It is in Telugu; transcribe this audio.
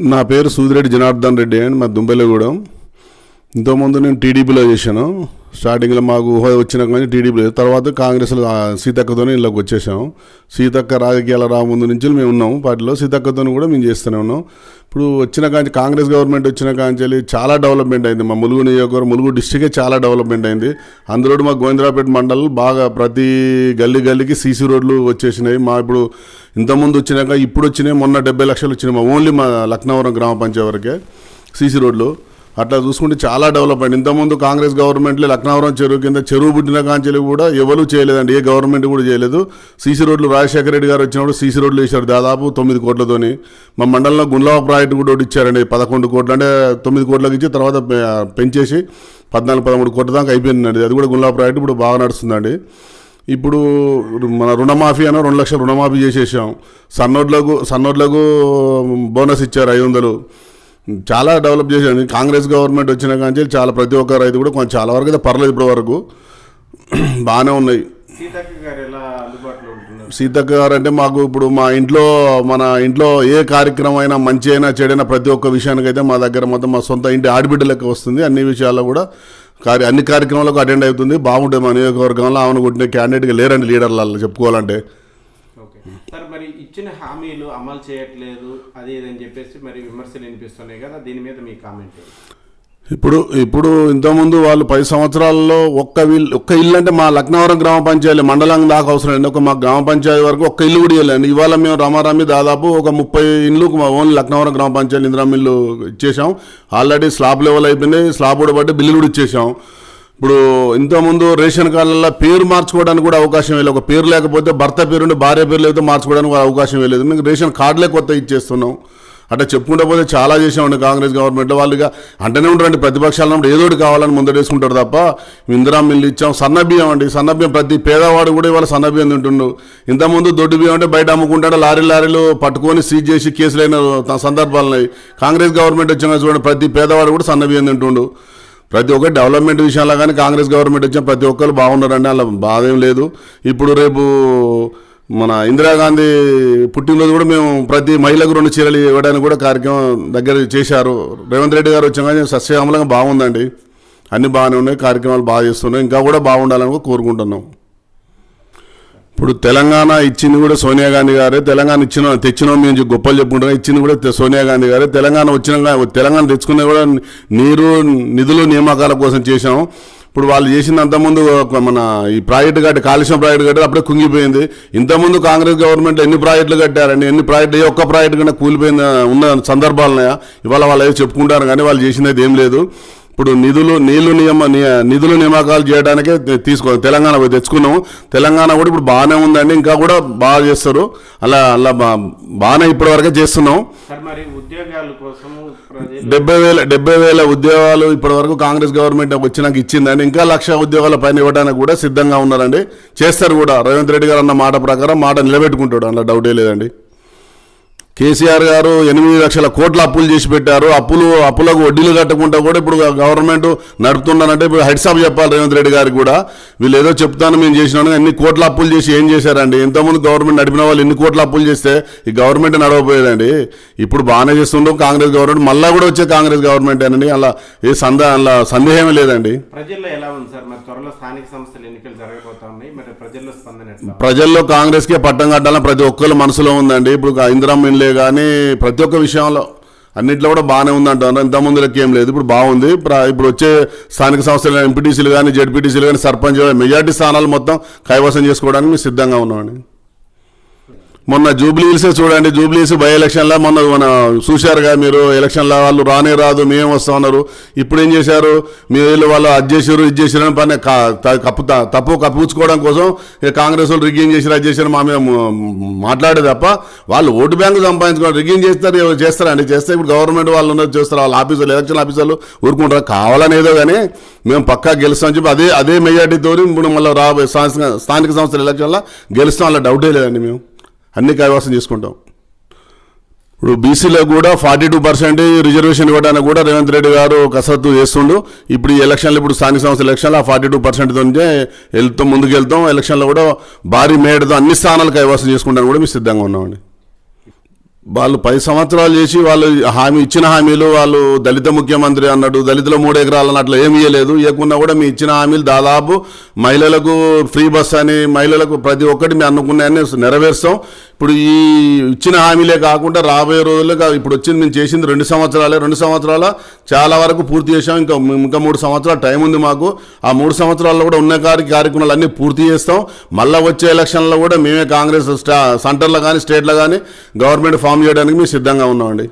నా పేరు సూదిరెడ్డి జనార్దన్ రెడ్డి అని మా దుంబెలగూడెం. ఇంతకుముందు నేను టీడీపీలో చేశాను. స్టార్టింగ్లో మాకు హోదా వచ్చిన కానీ టీడీపీలో తర్వాత కాంగ్రెస్లో సీతక్కతోనే ఇళ్ళకి వచ్చేసాం. సీతక్క రాజకీయాల రాముందు నుంచి మేము ఉన్నాం పార్టీలో. సీతక్కతో కూడా మేము చేస్తూనే ఉన్నాం. ఇప్పుడు వచ్చిన కాంచి కాంగ్రెస్ గవర్నమెంట్ వచ్చిన కాంచెలి చాలా డెవలప్మెంట్ అయింది. మా ములుగు నియోజకవర్గం ములుగు డిస్టికే చాలా డెవలప్మెంట్ అయింది. అందులో మా గోవిందరాపేట మండలం బాగా ప్రతి గల్లీ గల్లీకి సీసీ రోడ్లు వచ్చేసినాయి. మా ఇప్పుడు ఇంతకుముందు వచ్చినాక ఇప్పుడు వచ్చినాయి మొన్న డెబ్బై లక్షలు వచ్చినాయి. మా ఓన్లీ మా లక్నవరం గ్రామ పంచాయతీ వరకే సీసీ రోడ్లు. అట్లా చూసుకుంటే చాలా డెవలప్ అయింది. ఇంతకుముందు కాంగ్రెస్ గవర్నమెంట్లో లక్నవరం చెరువు కింద చెరువు పుట్టిన కాంచెలు కూడా ఎవరు చేయలేదండి ఏ గవర్నమెంట్ కూడా చేయలేదు. సీసీ రోడ్లు రాజశేఖర రెడ్డి గారు వచ్చినప్పుడు సీసీ రోడ్లు వేశారు దాదాపు తొమ్మిది కోట్లతోని. మా మండలంలో గుండ్లవ ప్రాజెక్టు కూడా ఒకటి ఇచ్చారండి పదకొండు కోట్లు అంటే తొమ్మిది కోట్లకి ఇచ్చి తర్వాత పెంచేసి పద్నాలుగు పదమూడు కోట్ల దాకా అయిపోయిందండి. అది కూడా గుండ్లవ ప్రాజెక్టు ఇప్పుడు బాగా నడుస్తుందండి. ఇప్పుడు మన రుణమాఫీ అన్న రెండు లక్షలు రుణమాఫీ చేసేసాం. సన్నోడ్లకు సన్నోడ్లకు బోనస్ ఇచ్చారు ఐదు వందలు. చాలా డెవలప్ చేశారు కాంగ్రెస్ గవర్నమెంట్ వచ్చిన కానీ చాలా ప్రతి ఒక్క రైతు కూడా కొంచెం చాలా వరకు అయితే పర్లేదు ఇప్పటి వరకు. బాగానే ఉన్నాయి. సీతక్క గారు అంటే మాకు ఇప్పుడు మా ఇంట్లో మన ఇంట్లో ఏ కార్యక్రమం అయినా మంచి అయినా చెడైనా ప్రతి ఒక్క విషయానికి అయితే మా దగ్గర మొత్తం మా సొంత ఇంటి ఆడబిడ్డ లెక్క వస్తుంది. అన్ని విషయాల్లో కూడా కార్య అన్ని కార్యక్రమాలకు అటెండ్ అవుతుంది. బాగుంటుంది మా నియోజకవర్గంలో. ఆమెను కొట్టిన క్యాండిడేట్గా లేరండి లీడర్లలో చెప్పుకోవాలంటే. ఇచ్చిన హామీలు అమలు చేయట్లేదు అది ఇదని చెప్పేసి మరి విమర్శలు వినిపిస్తున్నాయి కదా దీని మీద మీ కామెంట్ ఇప్పుడు ఇప్పుడు ఇంతకుముందు వాళ్ళు పది సంవత్సరాల్లో ఒక్క వీళ్ళు ఒక్క ఇల్లు అంటే మా లక్నవరం గ్రామ పంచాయతీ మండలం దాకా అవసరం అండి ఒక మా గ్రామ పంచాయతీ వరకు ఒక్క ఇల్లు కూడా ఇవ్వలేండి ఇవాళ మేము రామారామి దాదాపు ఒక ముప్పై ఇల్లు మా ఓన్లీ లక్నవరం గ్రామ పంచాయతీ ఇందిరామిల్లు ఇచ్చేసాం ఆల్రెడీ స్లాబ్ లెవెల్ అయిపోయినాయి స్లాబ్ కూడా పట్టి బిల్లు కూడా ఇచ్చేసాం ఇప్పుడు ఇంతకుముందు రేషన్ కార్డులలో పేరు మార్చుకోవడానికి కూడా అవకాశం లేదు. ఒక పేరు లేకపోతే భర్త పేరుండి భార్య పేరు లేకపోతే మార్చుకోవడానికి అవకాశం లేదు. మీకు రేషన్ కార్డులే కొత్త ఇచ్చేస్తున్నాం. అంటే చెప్పుకుంటే పోతే చాలా చేసామండి కాంగ్రెస్ గవర్నమెంట్లో వాళ్ళుగా అంటేనే ఉంటారండి ప్రతిపక్షాలు ఉన్నప్పుడు ఏదో ఒకటి కావాలని ముందడేసుకుంటారు తప్ప. ఇందిరా మిల్లు ఇచ్చాం సన్న బియ్యం అండి. సన్నబియ్యం ప్రతి పేదవాడు కూడా ఇవాళ సన్నబియ్యం తింటుండు. ఇంతకుముందు దొడ్డు బియ్యం అంటే బయట అమ్ముకుంటాడు లారీ లారీలు పట్టుకొని సీజ్ చేసి కేసులైన త- సందర్భాలు కాంగ్రెస్ గవర్నమెంట్ వచ్చిన చూడండి ప్రతి పేదవాడు కూడా సన్న బియ్యం తింటుండు. ప్రతి ఒక్క డెవలప్మెంట్ విషయంలో కానీ కాంగ్రెస్ గవర్నమెంట్ వచ్చిన ప్రతి ఒక్కరు బాగున్నారండి. అలా బాధ ఏం లేదు. ఇప్పుడు రేపు మన ఇందిరాగాంధీ పుట్టినరోజు కూడా మేము ప్రతి మహిళకు రెండు చీరలు ఇవ్వడానికి కూడా కార్యక్రమం దగ్గర చేశారు. రేవంత్ రెడ్డి గారు వచ్చాక సస్యశ్యామలంగా బాగుందండి. అన్ని బాగానే ఉన్నాయి. కార్యక్రమాలు బాగా చేస్తున్నాయి. ఇంకా కూడా బాగుండాలని కోరుకుంటున్నాం. ఇప్పుడు తెలంగాణ ఇచ్చింది కూడా సోనియా గాంధీ గారే తెలంగాణ ఇచ్చిన తెచ్చినాం మేము గొప్పలు చెప్పుకుంటున్నాం ఇచ్చింది కూడా సోనియా గాంధీ గారే. తెలంగాణ వచ్చిన తెలంగాణ తెచ్చుకునే కూడా నీరు నిధులు నియామకాల కోసం చేశాం. ఇప్పుడు వాళ్ళు చేసింది అంతకుముందు మన ఈ ప్రాజెక్టు కట్టి కాలుష్యం ప్రాజెక్టు కట్టి అప్పుడే కుంగిపోయింది. ఇంతకుముందు కాంగ్రెస్ గవర్నమెంట్ ఎన్ని ప్రాజెక్టులు కట్టారండి? ఎన్ని ప్రాజెక్టులు? ఏ ఒక్క ప్రాజెక్టు కన్నా కూలిపోయిన ఉన్న సందర్భాలు ఉన్నాయా? ఇవాళ వాళ్ళు ఏదో చెప్పుకుంటారు కానీ వాళ్ళు చేసింది అయితే ఏం లేదు. ఇప్పుడు నిధులు నీళ్ళు నియమ నిధులు నియామకాలు చేయడానికే తీసుకో తెలంగాణ పోయి తెచ్చుకున్నాము. తెలంగాణ కూడా ఇప్పుడు బాగానే ఉందండి ఇంకా కూడా బాగా చేస్తారు. అలా అలా బాగానే ఇప్పటి వరకే చేస్తున్నాం డెబ్బై వేల డెబ్బై వేల ఉద్యోగాలు ఇప్పటి వరకు కాంగ్రెస్ గవర్నమెంట్ వచ్చినాక ఇచ్చిందండి. ఇంకా లక్ష ఉద్యోగాల పైన ఇవ్వడానికి కూడా సిద్ధంగా ఉన్నారండి. చేస్తారు కూడా. రేవంత్ రెడ్డి గారు అన్న మాట ప్రకారం మాట నిలబెట్టుకుంటాడు. అందులో డౌటే లేదండి. కేసీఆర్ గారు ఎనిమిది లక్షల కోట్ల అప్పులు చేసి పెట్టారు. అప్పులు అప్పులకు వడ్డీలు కట్టకుండా కూడా ఇప్పుడు గవర్నమెంట్ నడుపుతున్నారంటే ఇప్పుడు హెడ్సాప్ చెప్పాలి రేవంత్ రెడ్డి గారికి కూడా. వీళ్ళు ఏదో చెప్తాను మేము చేసినాను ఎన్ని కోట్ల అప్పులు చేసి ఏం చేశారండి? ఎంతమంది గవర్నమెంట్ నడిపిన వాళ్ళు ఎన్ని కోట్ల అప్పులు చేస్తే ఈ గవర్నమెంట్ నడవపోయేదండి ఇప్పుడు బాగానే చేస్తుండవు కాంగ్రెస్ గవర్నమెంట్ మళ్ళా కూడా వచ్చే కాంగ్రెస్ గవర్నమెంట్ అండి అలా ఏ సందే అలా సందేహమే లేదండి. ప్రజల్లో ఎలా ఉంది సార్? మరి త్వరలో స్థానిక సంస్థల ఎన్నికలు జరగబోతా ఉన్నాయి. మరి ప్రజల్లో స్పందన ఎట్లా ప్రజల్లో కాంగ్రెస్కే పట్టం కట్టాలని ప్రతి ఒక్కరు మనసులో ఉందండి. ఇప్పుడు ఇందిరా మిన్లే కానీ ప్రతి ఒక్క విషయంలో అన్నిట్లో కూడా బాగానే ఉందంటారు. ఇంతకుముందు లెక్క ఏం లేదు. ఇప్పుడు బాగుంది. ఇప్పుడు వచ్చే స్థానిక సంస్థలు ఎంపీటీసీలు కానీ జెడ్పీటీసీలు కానీ సర్పంచ్ మెజార్టీ స్థానాలు మొత్తం కైవసం చేసుకోవడానికి మేము సిద్ధంగా ఉన్నామండి. మొన్న జూబ్లీహిల్స్ చూడండి. జూబ్లీహిల్స్ బై ఎలక్షన్లో మొన్న మన చూశారుగా మీరు. ఎలక్షన్లో వాళ్ళు రానే రాదు మేము వస్తామన్నారు ఇప్పుడు ఏం చేశారు? మీ వీళ్ళు వాళ్ళు అది చేశారు ఇది చేశారు అని పని కప్పు తప్పు కప్పుకోవడం కోసం కాంగ్రెస్ వాళ్ళు రిగ్గింగ్ చేశారు అది చేశారు మా మీద మాట్లాడే తప్ప వాళ్ళు ఓటు బ్యాంకు సంపాదించుకోవడం రిగ్గింగ్ చేస్తారు చేస్తారండి చేస్తే ఇప్పుడు గవర్నమెంట్ వాళ్ళు ఉన్నది చేస్తారు. వాళ్ళ ఆఫీసులు ఎలక్షన్ ఆఫీసర్లు ఊరుకుంటారు. కావాలని ఏదో కానీ మేము పక్కా గెలుస్తామని చెప్పి అదే అదే మెజార్టీతో ఇప్పుడు మళ్ళీ రాబోయే స్థానిక సంస్థల ఎలక్షన్లో గెలుస్తాం అలా డౌటే లేదండి మేము. అన్ని కైవాసం చేసుకుంటాం. ఇప్పుడు బీసీలో కూడా ఫార్టీ టూ పర్సెంట్ రిజర్వేషన్ ఇవ్వడానికి కూడా రేవంత్ రెడ్డి గారు కసరత్తు చేస్తుండు. ఇప్పుడు ఈ ఎలక్షన్లు ఇప్పుడు స్థానిక సంస్థల ఎలక్షన్లు ఆ ఫార్టీ టూ పర్సెంట్తో వెళ్తాం ముందుకు వెళ్తాం ఎలక్షన్లో కూడా భారీ మేడతో అన్ని స్థానాలు కైవాసం చేసుకుంటాను కూడా మేము సిద్ధంగా ఉన్నామండి. వాళ్ళు పది సంవత్సరాలు చేసి వాళ్ళు హామీ ఇచ్చిన హామీలు వాళ్ళు దళిత ముఖ్యమంత్రి అన్నాడు దళితుల మూడు ఎకరాలు అన్నట్లు ఏమి ఇవ్వలేదు ఇవ్వకుండా కూడా మీ ఇచ్చిన హామీలు దాదాపు మహిళలకు ఫ్రీ బస్ అని మహిళలకు ప్రతి ఒక్కటి మేము అనుకున్నాయని నెరవేర్స్తాం. ఇప్పుడు ఈ ఇచ్చిన హామీలే కాకుండా రాబోయే రోజుల్లో కా- ఇప్పుడు వచ్చింది మేము చేసింది రెండు సంవత్సరాలే రెండు సంవత్సరాల చాలా వరకు పూర్తి చేసాం ఇంకా ఇంకా మూడు సంవత్సరాలు టైం ఉంది మాకు. ఆ మూడు సంవత్సరాల్లో కూడా ఉన్న కారి కార్యక్రమాలు అన్నీ పూర్తి చేస్తాం. మళ్ళీ వచ్చే ఎలక్షన్లో కూడా మేమే కాంగ్రెస్ స్టా సెంటర్లో కానీ స్టేట్లో కానీ గవర్నమెంట్ ఫామ్ చేయడానికి మేము సిద్ధంగా ఉన్నామండి.